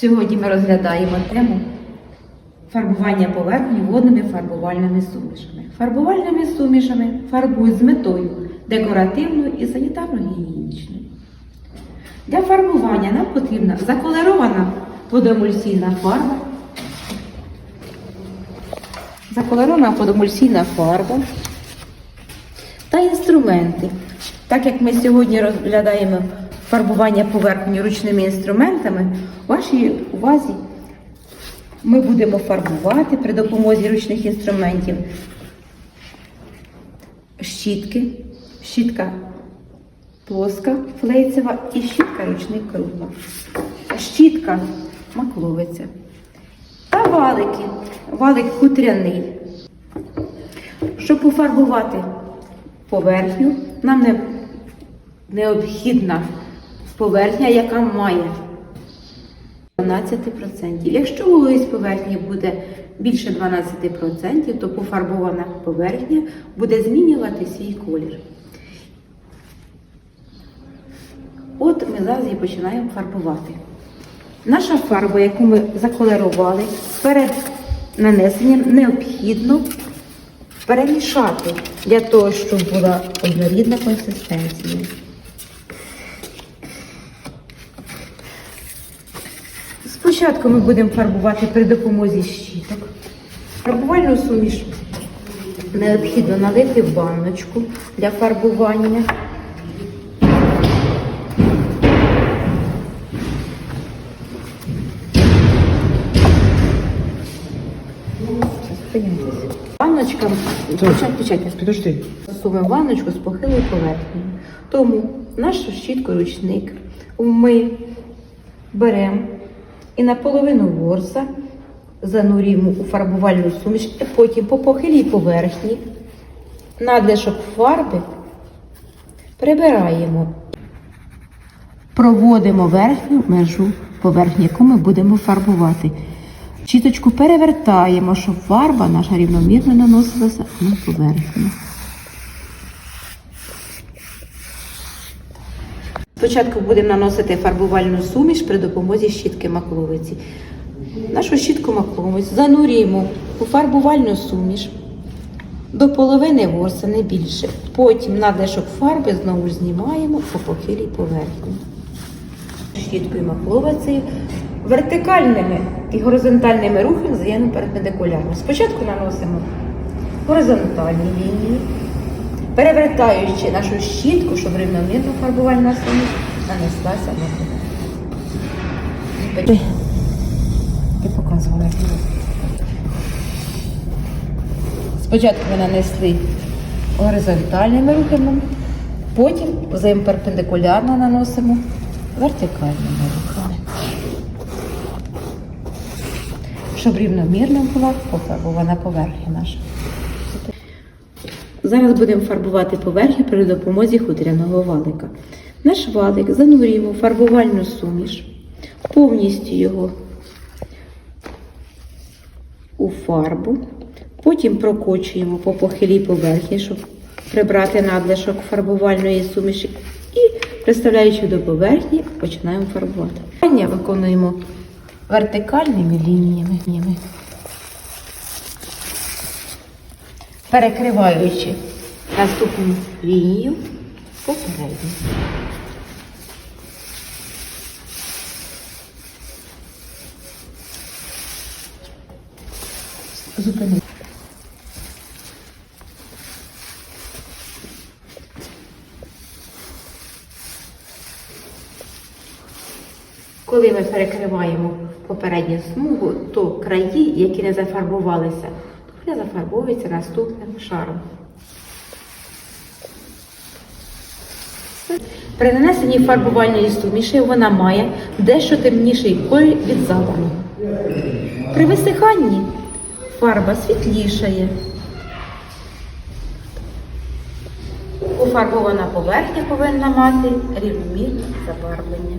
Сьогодні ми розглядаємо тему фарбування поверхні водними фарбувальними сумішами. Фарбувальними сумішами фарбують з метою декоративною і санітарно-гігієнічною. Для фарбування нам потрібна заколерована водоемульсійна фарба, заколерована водоемульсійна фарба та інструменти. Так як ми сьогодні розглядаємо фарбування поверхні ручними інструментами, у вашій увазі ми будемо фарбувати при допомозі ручних інструментів щітки, щітка плоска флейцева і щітка ручний кругла, щітка макловиця та валики, валик хутряний. Щоб пофарбувати поверхню, нам не, необхідна поверхня, яка має 12%. Якщо вологість поверхні буде більше 12%, то пофарбована поверхня буде змінювати свій колір. От ми зараз її починаємо фарбувати. Наша фарба, яку ми заколерували, перед нанесенням необхідно перемішати для того, щоб була однорідна консистенція. Спочатку ми будемо фарбувати при допомозі щіток. Фарбувальну суміш необхідно налити в баночку для фарбування. Баночка, почать, почать, Підожди. Засовуємо ванночку з похилою поверхнею. Тому нашу щітку ручник ми беремо і наполовину ворса занурюємо у фарбувальну суміш, потім по похилій поверхні надлишок фарби прибираємо. Проводимо верхню межу поверхні, яку ми будемо фарбувати. Щіточку перевертаємо, щоб фарба наша рівномірно наносилася на поверхню. Спочатку будемо наносити фарбувальну суміш при допомозі щітки макловиці. Нашу щітку макловиць занурюємо у фарбувальну суміш до половини ворса, не більше. Потім надлишок фарби знову ж знімаємо по похилій поверхні. Щіткою макловицею вертикальними і горизонтальними рухами взаємно перпендикулярно. Спочатку наносимо горизонтальні лінії, перевертаючи нашу щітку, щоб рівномірно фарбувальна суміш нанеслася на поверхню. Ти показувала. Спочатку ми нанесли горизонтальними рухами, потім взаємоперпендикулярно наносимо вертикальними рухами. Щоб рівномірно була пофарбована поверхня наша. Зараз будемо фарбувати поверхню при допомозі хутряного валика. Наш валик занурюємо в фарбувальну суміш, повністю його у фарбу, потім прокочуємо по похилій поверхні, щоб прибрати надлишок фарбувальної суміші, і, приставляючи до поверхні, починаємо фарбувати. Виконуємо вертикальними лініями, перекриваючи наступну лінію попередню. Зупини. Коли ми перекриваємо попередню смугу, то краї, які не зафарбувалися, вони зафарбовуються наступним шаром. При нанесенні фарбувальної суміші вона має дещо темніший колір від забраного. При висиханні фарба світлішає. Пофарбована поверхня повинна мати рівномірне забарвлення.